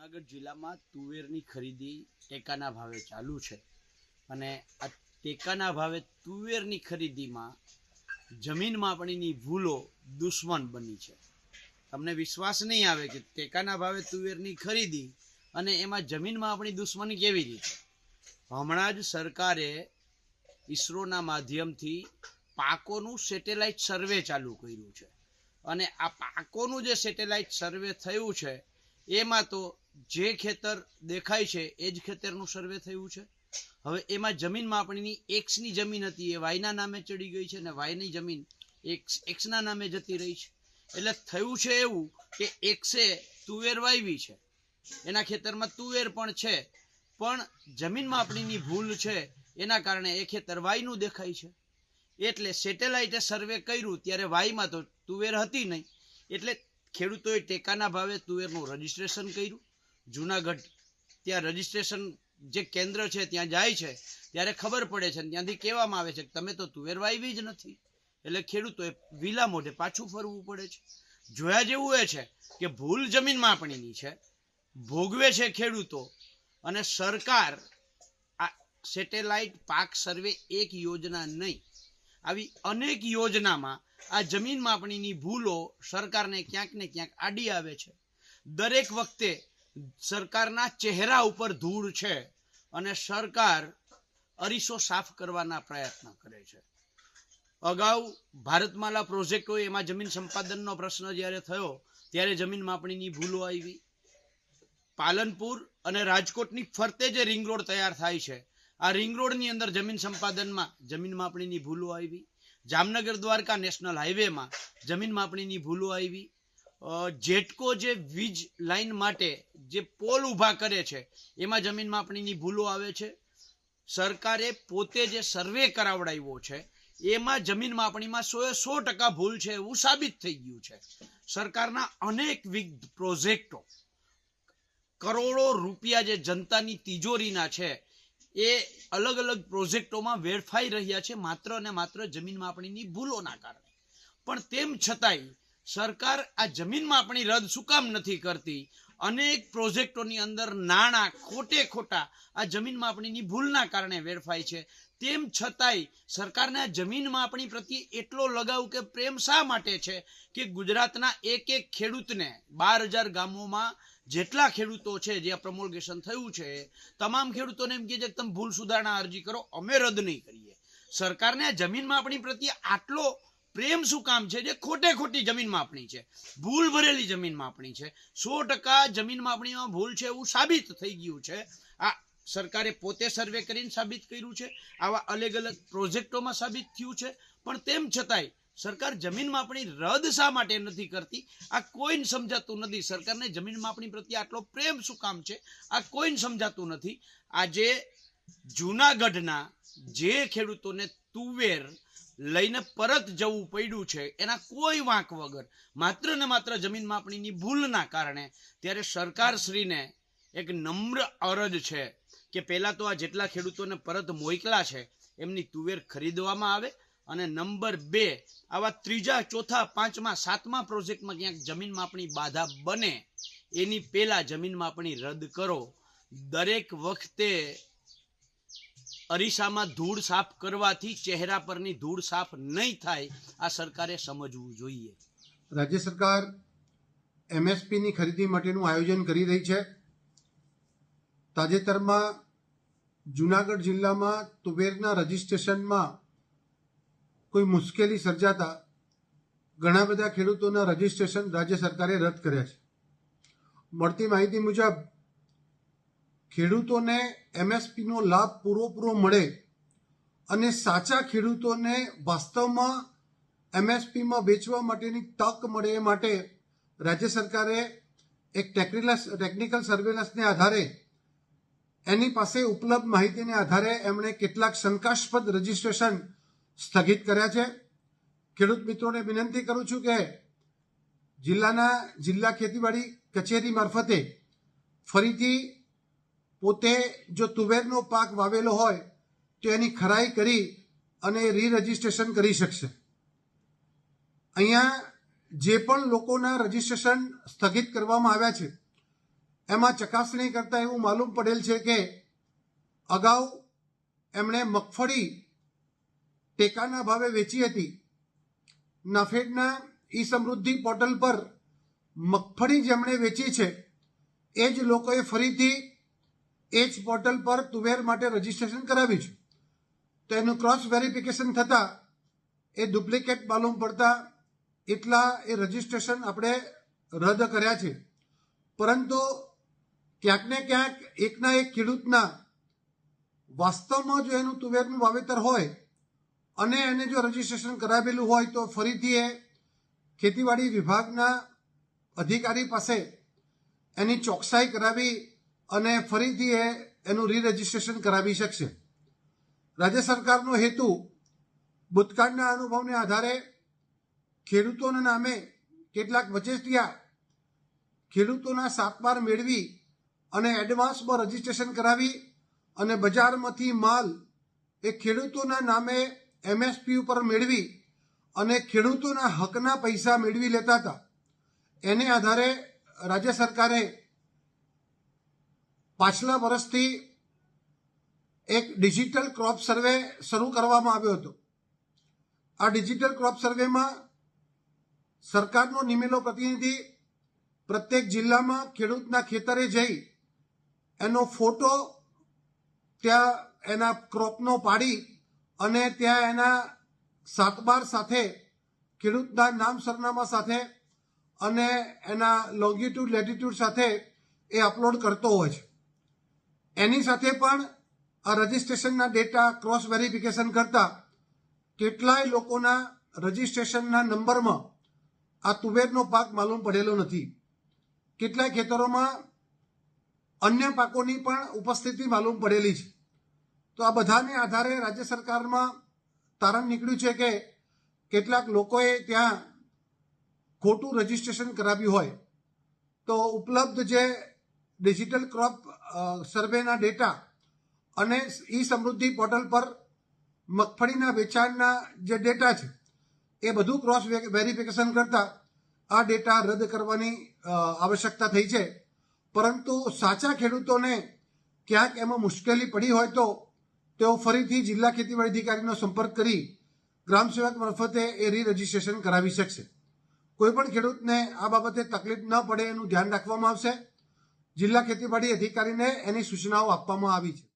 જુનાગઢ જિલ્લામાં તુવેરની ખરીદી ટેકાના ભાવે ચાલુ છે. અને આ ટેકાના ભાવે તુવેરની ખરીદીમાં જમીન માપણીની ભૂલો દુશ્મન બની છે. તમને વિશ્વાસ નહીં આવે કે ટેકાના ભાવે તુવેરની ખરીદી અને એમાં જમીન માપણી દુશ્મની કેવી રીતે? હમણાં જ સરકારે ઈસરોના માધ્યમથી પાકોનું સેટેલાઇટ સર્વે ચાલુ કર્યું છે. અને આ પાકોનું જે સેટેલાઇટ સર્વે થયું છે એમાં તો જે ખેતર દેખાય છે, એ જ ખેતરનું સર્વે થયું છે. હવે એમાં જમીન માપણીની એક્સની જમીન હતી, એ વાયના નામે ચડી ગઈ છે અને વાયની જમીન એક્સ એક્સના નામે જતી રહી છે. એટલે થયું છે એવું કે એક્સે તુવેર વાવી છે. એના ખેતરમાં તુવેર પણ છે. પણ જમીન માપણીની ભૂલ છે, એના કારણે એ ખેતર વાયનું દેખાય છે. એટલે સેટેલાઇટે સર્વે કર્યું, ત્યારે વાયમાં તો તુવેર હતી નહીં. એટલે ખેડૂતોએ ટેકાના ભાવે તુવેરનું રજીસ્ટ્રેશન કર્યું. જુનાગઢ, ત્યાં રજીસ્ટ્રેશન જે કેન્દ્ર છે, ત્યાં જાય છે, ત્યારે ખબર પડે છે ત્યાંથી કહેવામાં આવે છે કે તમે તો તુવેર વાવી જ નથી. એટલે ખેડૂતોએ વિલા મોઢે પાછું ફરવું પડે છે. જોયા જેવું એ છે કે ભૂલ જમીન માપણીની છે, ભોગવે છે ખેડૂતો અને સરકાર આ સેટેલાઇટ પાક સર્વે એક યોજના નહીં આવી અનેક યોજનામાં આ જમીન માપણીની ભૂલો સરકારને ક્યાંક ને ક્યાંક આડી આવે છે. દરેક વખતે સરકારના ચહેરા ઉપર ધૂળ છે અને સરકાર અરીસો સાફ કરવાના પ્રયત્ન કરે છે. અગાઉ ભારતમાલા પ્રોજેક્ટ એમાં જમીન સંપાદનનો પ્રશ્ન જ્યારે થયો, ત્યારે જમીન માપણીની ભૂલો આવી. પાલનપુર અને રાજકોટની ફરતે જે રિંગ રોડ તૈયાર થાય છે. આ રિંગ રોડની અંદર જમીન સંપાદનમાં, જમીન માપણીની ભૂલો આવી. જામનગર દ્વારકા નેશનલ હાઈવેમાં જમીન માપણીની ભૂલો આવી. જેટકો જે વીજ લાઈન માટે જે પોલ ઊભા કરે છે, એમાં જમીન માપણીની ભૂલો આવે છે. સરકારે પોતે જે સર્વે કરાવડાવ્યો છે, એમાં જમીન માપણીમાં સો સો ટકા ભૂલ છે એવું સાબિત થઈ ગયું છે. સરકારના અનેકવિધ પ્રોજેક્ટો, કરોડો રૂપિયા જે જનતાની તિજોરીના છે એ અલગ અલગ પ્રોજેક્ટોમાં વેડફાઈ રહ્યા છે માત્ર અને માત્ર જમીન માપણીની ભૂલોના કારણે. પણ તેમ છતાંય સરકાર આ જમીન માપણી રદ શું કામ નથી કરતી? અનેક પ્રોજેક્ટોની અંદર નાણાં ખોટે ખોટા આ જમીન માપણીની ભૂલના કારણે વેડફાય છે. તેમ છતાંય સરકારના જમીન માપણી પ્રત્યે એટલો લગાવ કે પ્રેમ શા માટે છે કે ગુજરાતના એક એક ખેડૂતને બાર હજાર ગામોમાં જેટલા ખેડૂતો છે જ્યાં પ્રમોલગેશન થયું છે, તમામ ખેડૂતોને એમ કહે છે કે તમે ભૂલ સુધારણા અરજી કરો, અમે રદ નહીં કરીએ. સરકારને જમીન માપણી પ્રત્યે આટલો પ્રેમ શું કામ છે જે ખોટે ખોટી જમીન માપણી છે? ભૂલ ભરેલી જમીન માપણી છે. સો ટકા જમીન માપણીમાં ભૂલ છે એવું સાબિત થઈ ગયું છે. આ સરકારે પોતે સર્વે કરીને સાબિત કર્યું છે. આવા અલગ અલગ પ્રોજેક્ટોમાં સાબિત થયું છે. પણ તેમ છતાંય સરકાર જમીન માપણી રદ શા માટે નથી કરતી? આ કોઈને સમજાતું નથી? સરકારને જમીન માપણી પ્રત્યે આટલો પ્રેમ શું કામ છે? આ કોઈને સમજાતું નથી? આજે જૂનાગઢના જે ખેડૂતોને તુવેર લઈને પરત જવું પડ્યું છે, એના કોઈ વાંક વગર, માત્ર ને માત્ર જમીન માપણીની ભૂલના કારણે, ત્યારે સરકારશ્રીને એક નમ્ર અરજ છે કે પહેલાં તો આ જેટલા ખેડૂતોને પરત મોકલા છે, એમની તુવેર ખરીદવામાં આવે અને નંબર બે, આવા ત્રીજા, ચોથા, પાંચમા, સાતમા પ્રોજેક્ટમાં ક્યાંક જમીન માપણી બાધા બને, એની પહેલા જમીન માપણી રદ કરો. દરેક વખતે અરીસામાં ધૂળ સાફ કરવાથી ચહેરા પરની ધૂળ સાફ નહીં થાય, આ સરકારે સમજવું જોઈએ. રાજ્ય સરકાર એમએસપીની ખરીદી માટેનું આયોજન કરી રહી છે. તાજેતરમાં જુનાગઢ જિલ્લામાં તુવેરના રજીસ્ટ્રેશનમાં કોઈ મુશ્કેલી સર્જાતા ઘણા બધા ખેડૂતોના રજિસ્ટ્રેશન રાજ્ય સરકારે રદ કર્યા છે. મળતી માહિતી મુજબ, ખેડૂતોને એમએસપીનો લાભ પૂરોપૂરો મળે અને સાચા ખેડૂતોને વાસ્તવમાં એમએસપીમાં વેચવા માટેની તક મળે એ માટે રાજ્ય સરકારે એક ટેકનિકલ ટેકનિકલ સર્વેલન્સને આધારે એની પાસે ઉપલબ્ધ માહિતીને આધારે એમણે કેટલાક શંકાસ્પદ રજીસ્ટ્રેશન સ્થગિત કર્યા છે. ખેડૂત મિત્રોને વિનંતી કરું છું કે જિલ્લાના જિલ્લા ખેતીવાડી કચેરી મારફતે ફરીથી પોતે જો તુવેરનો પાક વાવેલો હોય તો એની ખરાઈ કરી અને રી રજીસ્ટ્રેશન કરી શકશે. અહીંયા જે પણ લોકોના રજીસ્ટ્રેશન સ્થગિત કરવામાં આવ્યા છે એમાં ચકાસણી કરતાં એવું માલુમ પડેલ છે કે અગાઉ એમણે મગફળી ટેકાના ભાવે વેચી હતી. નાફેડના ઈ સમૃદ્ધિ પોર્ટલ પર મગફળી જેમણે વેચી છે, એ જ લોકોએ ફરીથી એ જ પોર્ટલ પર તુવેર માટે રજીસ્ટ્રેશન કરાવ્યું છે. તો એનું ક્રોસ વેરિફિકેશન થતાં એ ડુપ્લિકેટ માલુમ પડતા એટલા એ રજીસ્ટ્રેશન આપણે રદ કર્યા છે. પરંતુ ક્યાંક ને ક્યાંક એકના એક ખેડૂતના વાસ્તવમાં જો એનું તુવેરનું વાવેતર હોય અને એને જો રજીસ્ટ્રેશન કરાવેલું હોય તો ફરીથી એ ખેતીવાડી વિભાગના અધિકારી પાસે એની ચોકસાઈ કરાવી અને ફરીથી એ એનું રી રજીસ્ટ્રેશન કરાવી શકશે. રાજ્ય સરકારનો હેતુ ભૂતકાળના અનુભવને આધારે ખેડૂતોના નામે કેટલાક વચેટિયા ખેડૂતોના સાતબાર મેળવી અને એડવાન્સમાં રજીસ્ટ્રેશન કરાવી અને બજારમાંથી માલ એ ખેડૂતોના નામે એમએસપી ઉપર મેળવી અને ખેડૂતોના હકના પૈસા મેળવી લેતા હતા. એને આધારે રાજ્ય સરકારે પાછલા વર્ષથી એક ડિજિટલ ક્રોપ સર્વે શરૂ કરવામાં આવ્યો હતો. આ ડિજિટલ ક્રોપ સર્વેમાં સરકારનો નિમેલો પ્રતિનિધિ પ્રત્યેક જિલ્લામાં ખેડૂતના ખેતરે જઈ એનો ફોટો ત્યાં એના ક્રોપનો પાડી અને ત્યાં એના સાતબાર સાથે, ખેડૂતના નામ સરનામા સાથે અને એના લોંગિટ્યુડ લેટિટ્યુડ સાથે એ અપલોડ કરતો હોય છે. એની સાથે પણ આ રજિસ્ટ્રેશનના ડેટા ક્રોસ વેરિફિકેશન કરતા કેટલાય લોકોના રજિસ્ટ્રેશનના નંબરમાં આ તુવેરનો પાક માલુમ પડેલો નથી. કેટલાય ખેતરોમાં અન્ય પાકોની પણ ઉપસ્થિતિ માલુમ પડેલી છે. તો આ બધાને આધારે રાજ્ય સરકારમાં તારણ નીકળ્યું છે કે કેટલાક લોકોએ ત્યાં ખોટું રજિસ્ટ્રેશન કરાવ્યું હોય. તો ઉપલબ્ધ જે ડિજિટલ ક્રોપ સર્વેના ડેટા અને ઈ સમૃદ્ધિ પોર્ટલ પર મગફળીના વેચાણના જે ડેટા છે, એ બધું ક્રોસ વેરિફિકેશન કરતા આ ડેટા રદ કરવાની આવશ્યકતા થઈ છે. પરંતુ સાચા ખેડૂતોને ક્યાંક એમાં મુશ્કેલી પડી હોય તો તેઓ ફરીથી જિલ્લા ખેતીવાડી અધિકારીનો સંપર્ક કરી ગ્રામ સેવક મારફતે એ રી રજીસ્ટ્રેશન કરાવી શકશે. કોઈ પણ ખેડૂતને આ બાબતે તકલીફ ન પડે એનું ધ્યાન રાખવામાં આવશે. જિલ્લા ખેતીવાડી અધિકારીને એની સૂચનાઓ આપવામાં આવી છે.